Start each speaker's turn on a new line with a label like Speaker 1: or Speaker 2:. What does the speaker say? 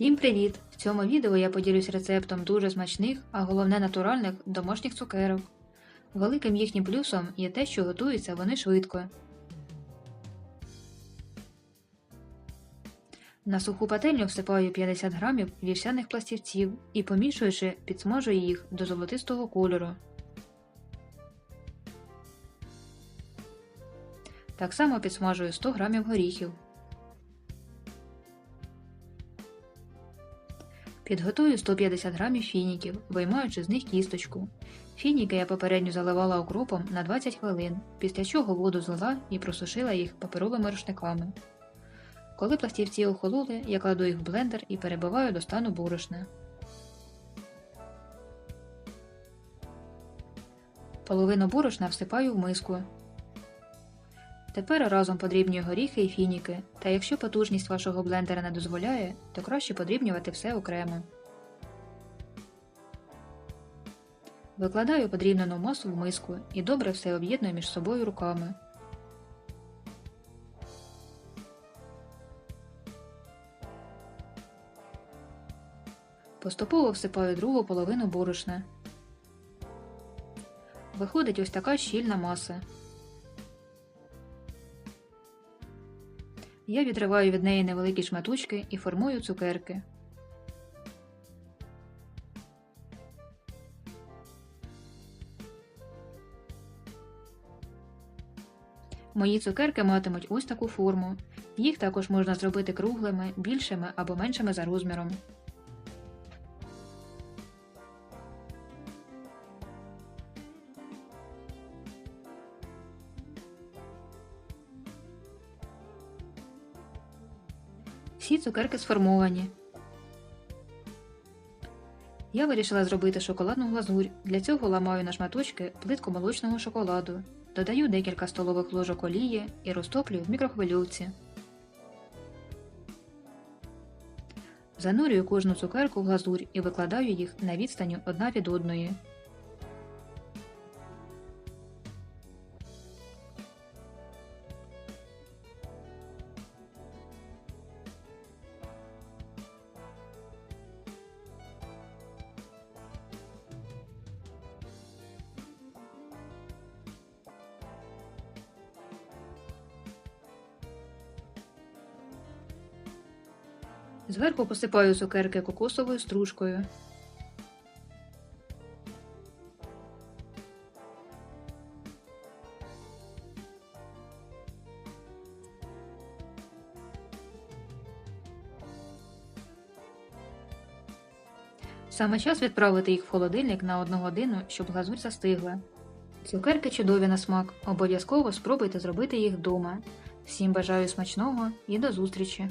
Speaker 1: Всім привіт! В цьому відео я поділюсь рецептом дуже смачних, а головне натуральних домашніх цукерок. Великим їхнім плюсом є те, що готуються вони швидко. На суху пательню всипаю 50 грамів вівсяних пластівців і, помішуючи, підсмажую їх до золотистого кольору. Так само підсмажую 100 грамів горіхів. Підготую 150 грамів фініків, виймаючи з них кісточку. Фініки я попередньо заливала окропом на 20 хвилин, після чого воду злила і просушила їх паперовими рушниками. Коли пластівці охололи, я кладу їх в блендер і перебиваю до стану борошна. Половину борошна всипаю в миску. Тепер разом подрібнюю горіхи і фініки, та якщо потужність вашого блендера не дозволяє, то краще подрібнювати все окремо. Викладаю подрібнену масу в миску і добре все об'єдную між собою руками. Поступово всипаю другу половину борошна. Виходить ось така щільна маса. Я відриваю від неї невеликі шматочки і формую цукерки. Мої цукерки матимуть ось таку форму. Їх також можна зробити круглими, більшими або меншими за розміром. Всі цукерки сформовані. Я вирішила зробити шоколадну глазурь. Для цього ламаю на шматочки плитку молочного шоколаду, додаю декілька столових ложок олії і розтоплюю в мікрохвильовці. Занурюю кожну цукерку в глазурь і викладаю їх на відстані одна від одної. Зверху посипаю цукерки кокосовою стружкою. Саме час відправити їх в холодильник на одну годину, щоб глазурь застигла. Цукерки чудові на смак. Обов'язково спробуйте зробити їх вдома. Всім бажаю смачного і до зустрічі!